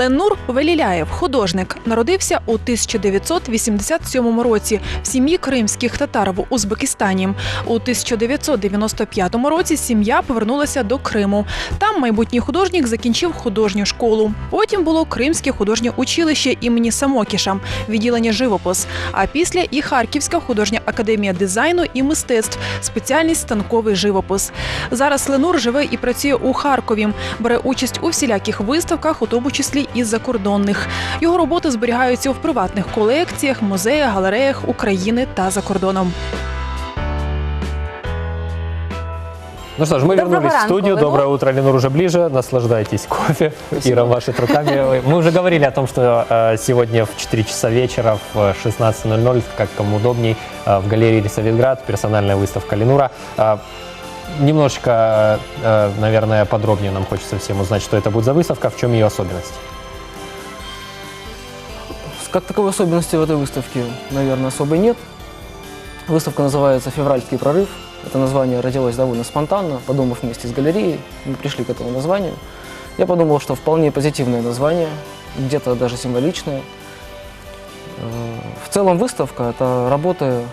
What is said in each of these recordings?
Ленур Веліляєв, художник, народився у 1987 році в сім'ї кримських татар в Узбекистані. У 1995 році сім'я повернулася до Криму. Там майбутній художник закінчив художню школу. Потім було Кримське художнє училище імені Самокіша, відділення живопис. А після і Харківська художня академія дизайну і мистецтв, спеціальність станковий живопис. Зараз Ленур живе і працює у Харкові, бере участь у всіляких виставках, у тому числі і закордонних. Його роботи зберігаються в приватних колекціях, музеях, галереях України та за кордоном. Ну что ж, мы Доброго вернулись в ранку, студию. Ленор. Доброе утро, Ленур, уже ближе. Наслаждайтесь кофе. Ира машет руками. Мы уже говорили о том, что э, сегодня в 4 часа вечера в 16.00, как кому удобней, э, в галерее Лисавитград персональная выставка Ленура. Э, Немножечко, э, наверное, подробнее нам хочется всем узнать, что это будет за выставка, в чем ее особенность. Как таковой особенности в этой выставке, наверное, особой нет. Выставка называется «Февральский прорыв». Это название родилось довольно спонтанно, подумав вместе с галереей. Мы пришли к этому названию. Я подумал, что вполне позитивное название, где-то даже символичное. В целом выставка – это работы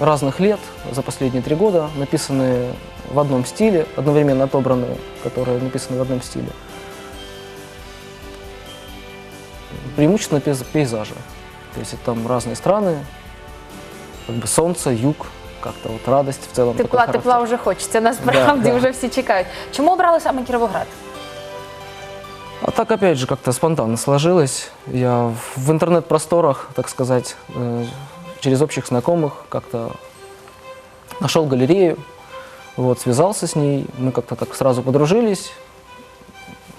разных лет за последние три года, написанные в одном стиле, одновременно отобранные, которые написаны в одном стиле Преимущественно пейз- пейзажи. То есть это там разные страны, как бы солнце, юг, как-то вот радость в целом. Тепла, такой тепла характер. вже хочеться. Насправді Да, да. вже всі чекають. Чому обрали саме Кіровоград? А так, опять же, как-то спонтанно сложилось. Я в интернет-просторах, так сказать, э, через общих знакомых как-то нашел галерею, вот, связался с ней, мы как-то так сразу подружились,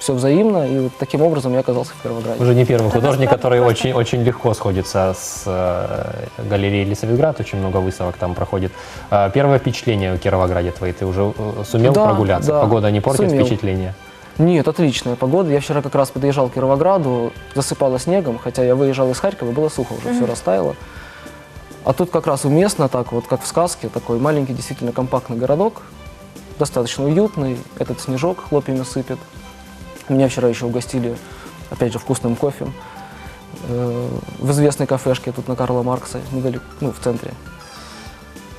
все взаимно, и вот таким образом я оказался в Кировограде. Уже не первый художник, который очень, очень легко сходится с э, галереей Лисавитград, очень много выставок там проходит. А Первое впечатление о Кировограде твои, ты уже э, сумел Да, прогуляться? да, Погода не портит сумел. впечатление? Нет, отличная погода. Я вчера как раз подъезжал к Кировограду, засыпало снегом, хотя я выезжал из Харькова, было сухо, уже все растаяло. А тут как раз уместно, так вот, как в сказке, такой маленький, действительно компактный городок, достаточно уютный, этот снежок хлопьями сыпет. Меня вчера еще угостили, опять же, вкусным кофе э, в известной кафешке тут на Карла Маркса, недалеко, ну, в центре.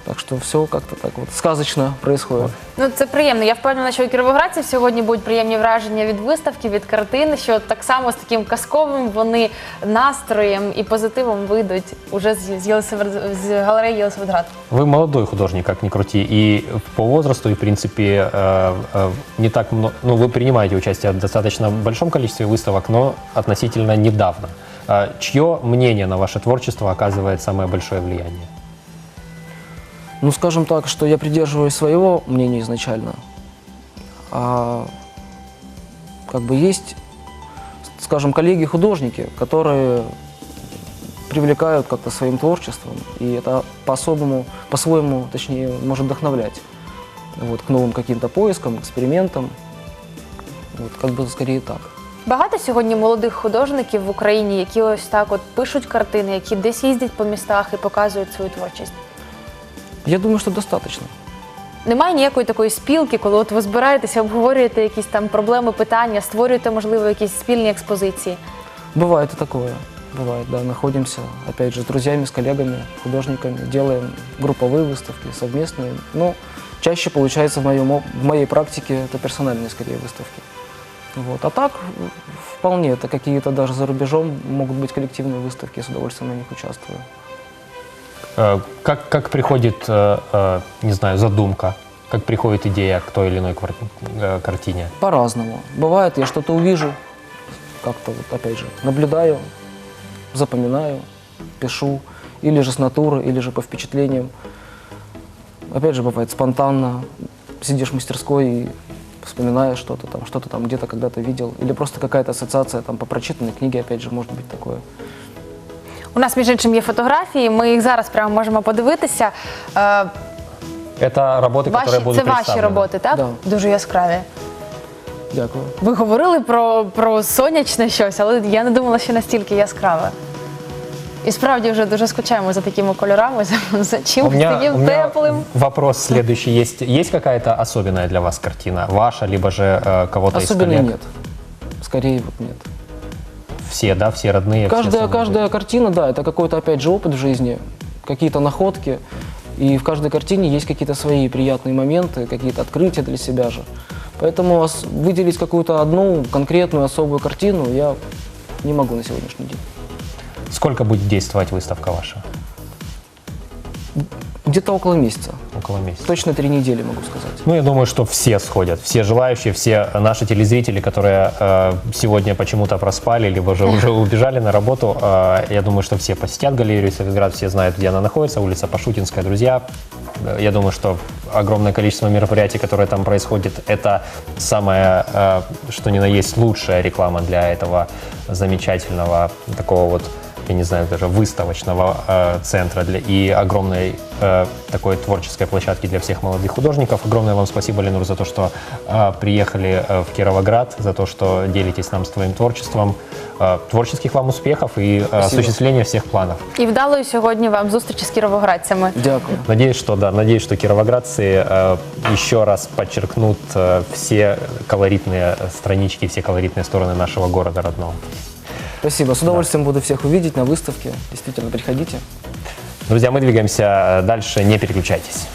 Так что все как-то так вот сказочно происходит. Ну це приємно. Я впевнена, що у кіровоградців сьогодні будуть приємні враження від виставки, від картин, що так само з таким казковим вони настроєм і позитивом вийдуть уже з, з, Єлисавет- з галереї Єлисаветград. Вы молодой художник, как ни крути, и по возрасту, и в принципе э, э, не так много, ну вы принимаете участие в достаточно большом количестве выставок, но относительно недавно. А Чье мнение на ваше творчество оказывает самое большое влияние? Ну, скажем так, что я придерживаюсь своего мнения изначально. А как бы есть, скажем, коллеги-художники, которые привлекают как-то своим творчеством, и это по-особому, по-своему, точнее, может вдохновлять вот, к новым каким-то поискам, экспериментам. Вот, как бы скорее так. Багато сьогодні молодих художників в Україні, які ось так от пишуть картини, які десь їздять по містах і показують свою творчість. Я думаю, что достаточно. Немає ніякої такої спілки, коли от ви збираєтеся, обговорюєте якісь там проблеми, питання, створюєте, можливо, якісь спільні експозиції. Бывает и такое. Бывает, да. Находимся, опять же, с друзьями, с коллегами, художниками, делаем групповые выставки, совместные. Но чаще получается в, моем, оп- в моей практике это персональные скорее выставки. Вот. А так, м, вполне, это какие-то даже за рубежом могут быть коллективные выставки, я с удовольствием на них участвую. Э, Как, как приходит, э, э, не знаю, задумка, как приходит идея к той или иной картине? По-разному. Бывает, я что-то увижу, как-то вот, опять же, наблюдаю, запоминаю, пишу, или же с натуры, или же по впечатлениям. Опять же, бывает спонтанно, сидишь в мастерской и вспоминаешь что-то там, что-то там где-то когда-то видел, или просто какая-то ассоциация там по прочитанной книге, опять же, может быть такое. У нас, між іншим, є фотографії. Ми їх зараз прямо можемо подивитися. Е, Это работы, ваші, которые будут це ваші представлены. роботи, так? Да. Дуже яскраві. Дякую. Ви говорили про, про сонячне щось, але я не думала, що настільки яскраве. І справді вже дуже скучаємо за такими кольорами, за, за У чимось меня, таким у меня теплим. вопрос следующий. Есть, есть какая-то особенная для вас картина? Ваша, либо же э, кого-то из Особенно коллег? нет. Скорее вот нет. Все, да, все родные. все Каждая, самые каждая картина, да, это какой-то опять же опыт в жизни, какие-то находки. И в каждой картине есть какие-то свои приятные моменты, какие-то открытия для себя же. Поэтому выделить какую-то одну конкретную особую картину я не могу на сегодняшний день. Сколько будет действовать выставка ваша? Где-то около месяца. Около месяца. Точно три недели, могу сказать. Ну, я думаю, что все сходят, все желающие, все наши телезрители, которые э, сегодня почему-то проспали, либо же уже убежали на работу, э, я думаю, что все посетят галерею Советград, все знают, где она находится, улица Пашутинская, друзья. Э, Я думаю, что огромное количество мероприятий, которые там происходят, это самое, э, что ни на есть, лучшая реклама для этого замечательного такого вот я не знаю, даже выставочного э, центра для, и огромной э, такой творческой площадки для всех молодых художников. Огромное вам спасибо, Ленур, за то, что э, приехали э, в Кировоград, за то, что делитесь нам своим творчеством. Э, творческих вам успехов и э, осуществления всех планов. І вдалої сьогодні вам зустрічі з кіровоградцями. Дякую. Надеюсь, что да, надеюсь, что кировоградцы э, еще раз подчеркнут э, все колоритные странички, все колоритные стороны нашего города родного. Спасибо. С удовольствием буду всех увидеть на выставке. Действительно, приходите. Друзья, мы двигаемся э, дальше, не переключайтесь.